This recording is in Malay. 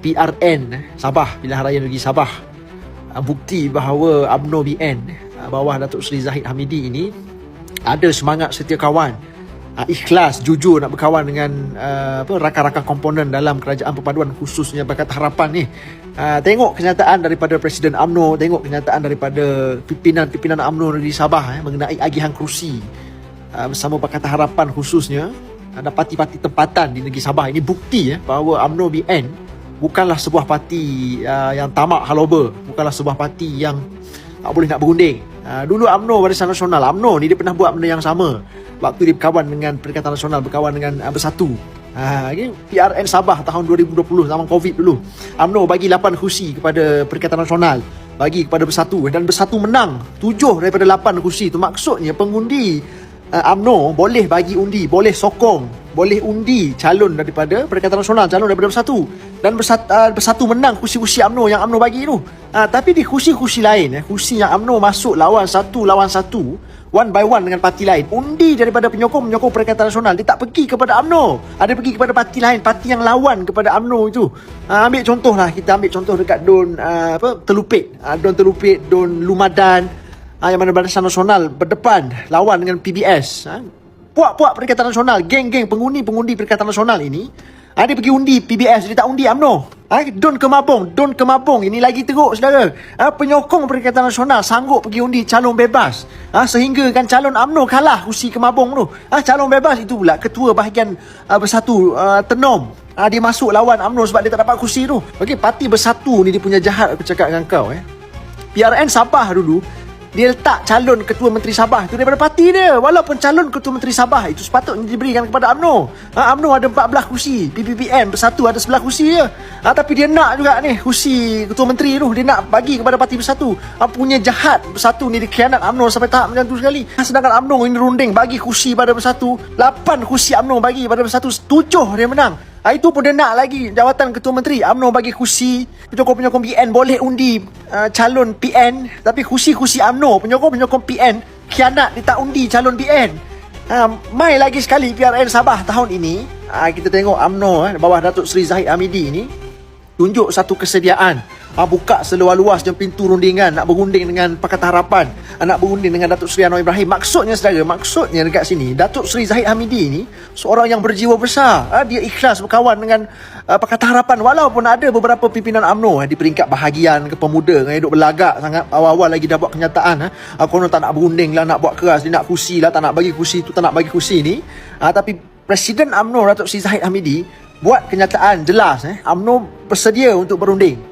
PRN eh, Sabah Pilihan Raya Negeri Sabah. Uh, bukti bahawa UMNO BN uh, bawah Datuk Seri Zahid Hamidi ini ada semangat setia kawan. Ikhlas jujur nak berkawan dengan apa rakan-rakan komponen dalam kerajaan perpaduan khususnya Pakatan Harapan ni. Tengok kenyataan daripada Presiden AMNO tengok kenyataan daripada pimpinan-pimpinan AMNO negeri Sabah eh, mengenai agihan kerusi. Bersama Pakatan Harapan khususnya ada parti-parti tempatan di negeri Sabah. Ini bukti eh, bahawa UMNO BN bukanlah sebuah parti uh, yang tamak haloba. Bukanlah sebuah parti yang tak boleh nak berunding. Uh, dulu UMNO Barisan Nasional. UMNO ni dia pernah buat benda yang sama. Waktu dia berkawan dengan Perikatan Nasional berkawan dengan uh, Bersatu. Ha, okay. PRN Sabah tahun 2020 zaman Covid dulu. UMNO bagi 8 kursi kepada Perikatan Nasional, bagi kepada Bersatu. Dan Bersatu menang. 7 daripada 8 kursi. Itu maksudnya pengundi uh, UMNO boleh bagi undi, boleh sokong, boleh undi calon daripada Perikatan Nasional, calon daripada Bersatu. Dan Bersatu, uh, Bersatu menang kursi-kursi UMNO yang UMNO bagi tu. Uh, tapi di kursi-kursi lain, eh, kursi yang UMNO masuk lawan satu lawan satu, one by one dengan parti lain. Undi daripada penyokong-penyokong Perikatan Nasional, dia tak pergi kepada UMNO. Ada pergi kepada parti lain, parti yang lawan kepada UMNO itu. Uh, ambil contoh lah, kita ambil contoh dekat Don uh, apa Telupit. Uh, Don Telupit, Don Lumadan, uh, yang mana Barisan Nasional berdepan lawan dengan PBS. Uh, puak-puak Perikatan Nasional, geng-geng pengundi-pengundi Perikatan Nasional ini, uh, dia pergi undi PBS, dia tak undi UMNO. Ha, Don Kemabong, Don Kemabong. Ini lagi teruk, saudara. Ha, penyokong Perikatan Nasional sanggup pergi undi calon bebas. Ha, sehingga kan calon UMNO kalah kursi Kemabong tu. Ha, calon bebas itu pula ketua bahagian uh, bersatu uh, Tenom. Ha, dia masuk lawan UMNO sebab dia tak dapat kursi tu. Okey, parti bersatu ni dia punya jahat aku cakap dengan kau. Eh. PRN Sabah dulu, dia letak calon ketua menteri Sabah itu daripada parti dia. Walaupun calon ketua menteri Sabah itu sepatutnya diberikan kepada UMNO ha, UMNO ada 14 kursi PPPN bersatu ada 11 kursi je ha, tapi dia nak juga ni kursi ketua menteri tu dia nak bagi kepada parti bersatu. Ha, punya jahat bersatu ni dia khianat UMNO sampai tahap macam tu sekali. Ha, sedangkan UMNO ini runding bagi kursi pada bersatu 8 kursi UMNO bagi pada bersatu 7 dia menang Ha, itu pun dia nak lagi jawatan ketua menteri. UMNO bagi kursi. Penyokong-penyokong PN boleh undi uh, calon PN. Tapi kursi-kursi UMNO, penyokong-penyokong PN, kianat dia tak undi calon PN. Ha, mai lagi sekali PRN Sabah tahun ini. Ha, kita tengok UMNO eh, bawah Datuk Seri Zahid Hamidi ni. Tunjuk satu kesediaan. Ha, buka seluar-luasnya pintu rundingan. Nak berunding dengan Pakatan Harapan. Ha, nak berunding dengan Datuk Seri Anwar Ibrahim. Maksudnya saudara, maksudnya dekat sini. Datuk Seri Zahid Hamidi ni seorang yang berjiwa besar. Ha, dia ikhlas berkawan dengan uh, Pakatan Harapan. Walaupun ada beberapa pimpinan UMNO eh, di peringkat bahagian ke pemuda. Yang duduk berlagak sangat. Awal-awal lagi dah buat kenyataan. Ha. Konon tak nak berunding lah, nak buat keras. Dia nak kursi lah, tak nak bagi kursi tu, tak nak bagi kursi ni. Ha, tapi Presiden UMNO Datuk Seri Zahid Hamidi buat kenyataan jelas eh. UMNO bersedia untuk berunding